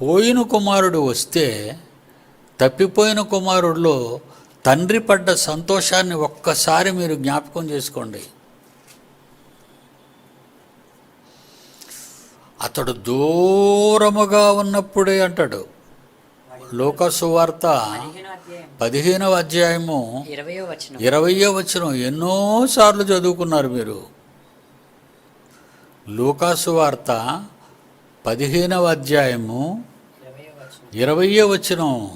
పోయిన కుమారుడు వస్తే తప్పిపోయిన కుమారుడిలో తండ్రి పడ్డ సంతోషాన్ని ఒక్కసారి మీరు జ్ఞాపకం చేసుకోండి. అతడు దూరముగా ఉన్నప్పుడే అంటాడు. లోకసువార్త పదిహేనవ అధ్యాయము ఇరవయో వచనం. ఎన్నోసార్లు చదువుకున్నారు మీరు. లోకాసువార్త వార్త పదిహేనవ అధ్యాయము ఇరవయో వచనం.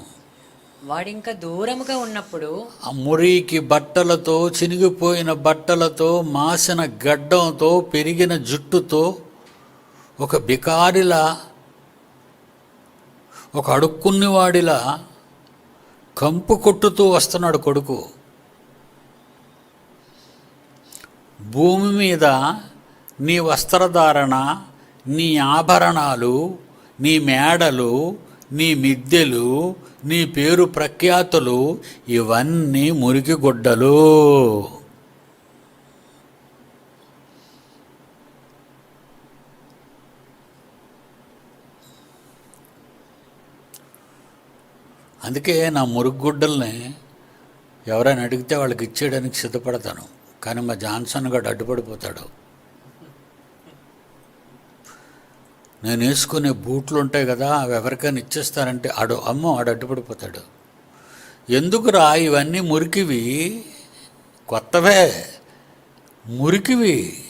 వాడింకా దూరముగా ఉన్నప్పుడు ఆ మురికి బట్టలతో చినిగిపోయిన బట్టలతో మాసిన గడ్డంతో పెరిగిన జుట్టుతో ఒక బికారిలా ఒక అడుక్కున్నవాడిలా కంపు కొట్టుతూ వస్తున్నాడు కొడుకు. భూమి మీద నీ వస్త్రధారణ నీ ఆభరణాలు నీ మేడలు నీ మిద్దెలు నీ పేరు ప్రఖ్యాతులు ఇవన్నీ మురికి గుడ్డలు. అందుకే నా మురుగుడ్డల్ని ఎవరైనా అడిగితే వాళ్ళకి ఇచ్చేయడానికి సిద్ధపడతాను. కానీ మా జాన్సన్ గడు అడ్డుపడిపోతాడు. నేను వేసుకునే బూట్లు ఉంటాయి కదా అవి ఎవరికైనా ఇచ్చేస్తారంటే ఆడు అమ్మో ఆడు అడ్డుపడిపోతాడు. ఎందుకురా ఇవన్నీ మురికివి? కొత్తవే. మురికివి.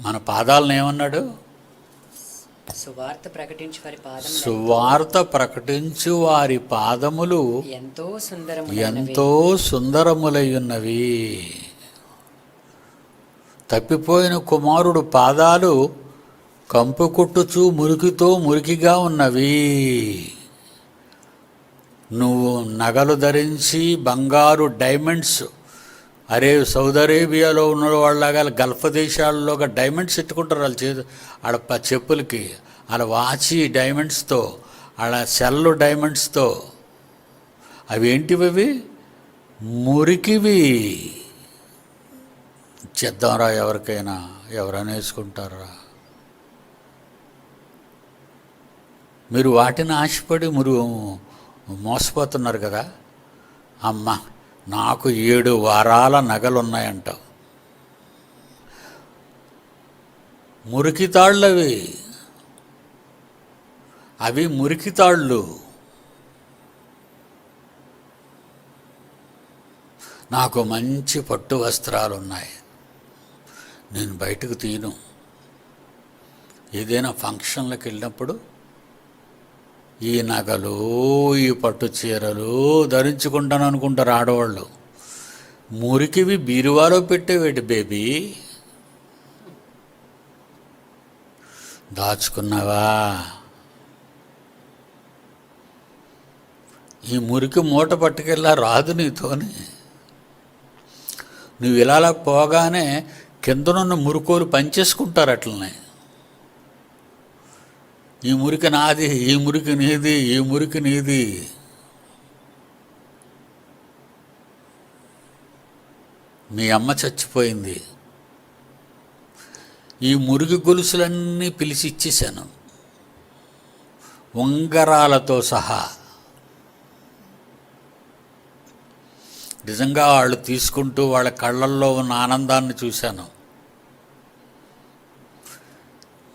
మన పాదాలను ఏమన్నాడు? సువార్త ప్రకటించి వారి పాదం సువార్త ప్రకటించు వారి పాదములు ఎంతో సుందరము ఎంతో సుందరములై ఉన్నవి తప్పిపోయిన కుమారుడు పాదాలు కంపు కొట్టుచు మురికితో మురికిగా ఉన్నవి. నువ్వు నగలు ధరించి బంగారు డైమండ్స్ అరే సౌదీ అరేబియాలో ఉన్న వాళ్ళలాగా గల్ఫ్ దేశాల్లో డైమండ్స్ ఎట్టుకుంటారు వాళ్ళ చేతి ఆడ చెప్పులకి. అలా వాచి డైమండ్స్తో అలా సెల్లు డైమండ్స్తో. అవి ఏంటివి అవి? మురికివి. చేద్దాంరా ఎవరికైనా ఎవరైనా వేసుకుంటారా? మీరు వాటిని ఆశపడి మీరు మోసపోతున్నారు కదా? అమ్మ నాకు ఏడు వారాల నగలు ఉన్నాయంట మురికి తాళ్ళు అవి మురికి తాళ్ళు నాకు మంచి పట్టు వస్త్రాలు ఉన్నాయి నేను బయటకు తీయను. ఏదైనా ఫంక్షన్లకు వెళ్ళినప్పుడు ఈ నగలు ఈ పట్టు చీరలు ధరించుకుంటాను అనుకుంటారు ఆడవాళ్ళు. మురికివి బీరువాలో పెట్టేవేటి బేబీ? దాచుకున్నావా? ఈ మురికి మూట పట్టుకెళ్ళా రాదు నీతోని. నువ్వు ఇలా పోగానే కిందనున్న మురుకోలు పంచేసుకుంటారు అట్లనే. ఈ మురికి నాది ఈ మురికి నీది ఈ మురికి నీది. మీ అమ్మ చచ్చిపోయింది. ఈ మురికి గొలుసులన్నీ పిలిచి ఇచ్చేశాను. ఉంగరాలతో సహా నిజంగా వాళ్ళు తీసుకుంటూ వాళ్ళ కళ్ళల్లో ఉన్న ఆనందాన్ని చూశాను.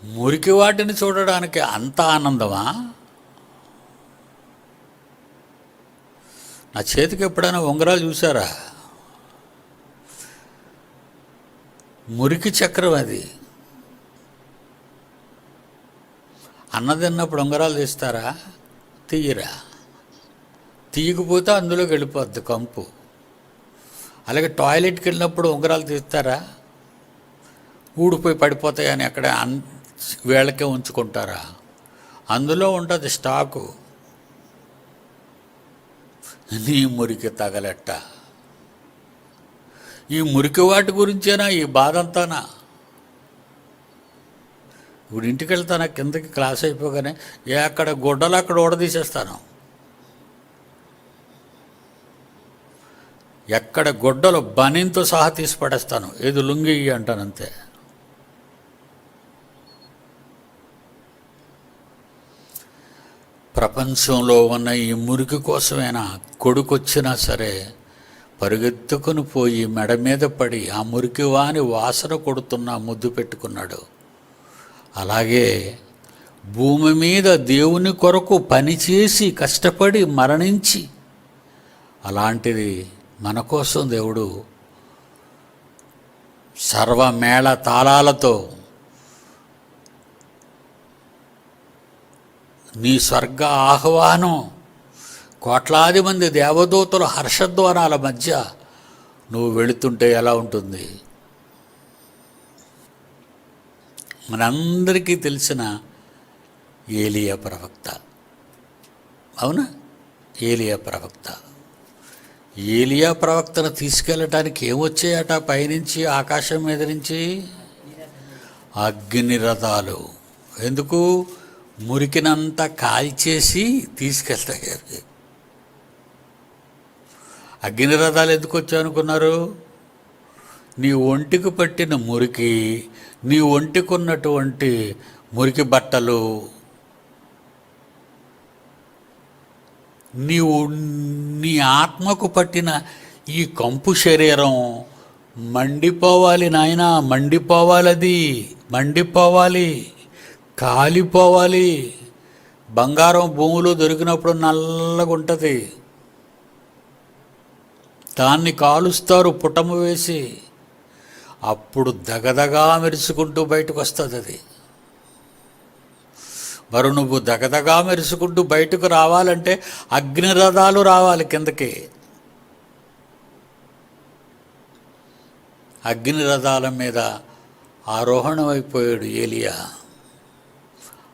మురికి వాటిని చూడడానికి అంత ఆనందమా? నా చేతికి ఎప్పుడైనా ఉంగరాలు చూసారా మురికి చక్రం అది. అన్నదిన్నప్పుడు ఉంగరాలు తీస్తారా? తీయరా? తీయకపోతే అందులోకి వెళ్ళిపోద్ది కంపు. అలాగే టాయిలెట్కి వెళ్ళినప్పుడు ఉంగరాలు తీస్తారా? ఊడిపోయి పడిపోతాయని అక్కడ అన్ వేళకే ఉంచుకుంటారా? అందులో ఉంటుంది స్టాకు. నీ మురికి తగలెట్ట. ఈ మురికి వాటి గురించేనా? ఈ బాధ అంతానా ఇప్పుడు ఇంటికి వెళ్తానా? కిందకి క్లాస్ అయిపోగానే ఏ అక్కడ గుడ్డలు అక్కడ ఊడదీసేస్తాను. ఎక్కడ గొడ్డలు బనింతో సహా తీసి పడేస్తాను ఏది లుంగి అంటాను అంతే ప్రపంచంలో ఉన్న ఈ మురికి కోసమైనా కొడుకొచ్చినా సరే పరుగెత్తుకుని పోయి మెడ మీద పడి ఆ మురికి వాని వాసన కొడుతున్న ముద్దు పెట్టుకున్నాడు. అలాగే భూమి మీద దేవుని కొరకు పనిచేసి కష్టపడి మరణించి అలాంటిది మన కోసం దేవుడు సర్వమేళ తాళాలతో నీ స్వర్గ ఆహ్వానం కోట్లాది మంది దేవదూతల హర్షద్వారాల మధ్య నువ్వు వెళుతుంటే ఎలా ఉంటుంది? మనందరికీ తెలిసిన ఏలియా ప్రవక్త. అవునా? ఏలియా ప్రవక్త. ఏలియా ప్రవక్తను తీసుకెళ్ళటానికి ఏమొచ్చాయట పైనుంచి ఆకాశం మీద నుంచి? అగ్ని రథాలు. ఎందుకు? మురికినంతా కాల్చేసి తీసుకెళ్తాయి అగ్ని రథాలు ఎందుకు వచ్చాయి అనుకున్నారు? నీ ఒంటికి పట్టిన మురికి నీ ఒంటికి ఉన్నటువంటి మురికి బట్టలు నీవు నీ ఆత్మకు పట్టిన ఈ కంపు శరీరం మండిపోవాలి నాయన మండిపోవాలి అది మండిపోవాలి కాలిపోవాలి. బంగారం భూమిలో దొరికినప్పుడు నల్లగా ఉంటుంది దాన్ని కాలుస్తారు పుటము వేసి. అప్పుడు దగదగా మెరుచుకుంటూ బయటకు వస్తుంది అది మరి నువ్వు దగదగా మెరుసుకుంటూ బయటకు రావాలంటే అగ్నిరథాలు రావాలి కిందకి. అగ్నిరథాల మీద ఆరోహణమైపోయాడు ఏలియా.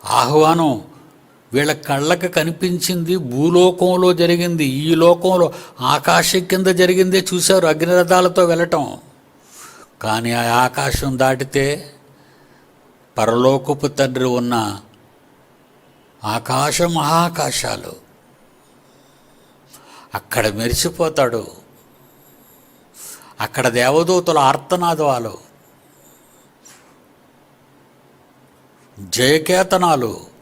ఆహ్వానం వీళ్ళ కళ్ళకి కనిపించింది భూలోకంలో జరిగింది ఈ లోకంలో ఆకాశం కింద జరిగిందే చూశారు అగ్నిరథాలతో వెళ్ళటం. కానీ ఆ ఆకాశం దాటితే పరలోకపు తండ్రి ఉన్న ఆకాశ మహాకాశాలు. అక్కడ మెరిసిపోతాడు. అక్కడ దేవదూతల ఆర్తనాదాలు. జయకేతనాలు.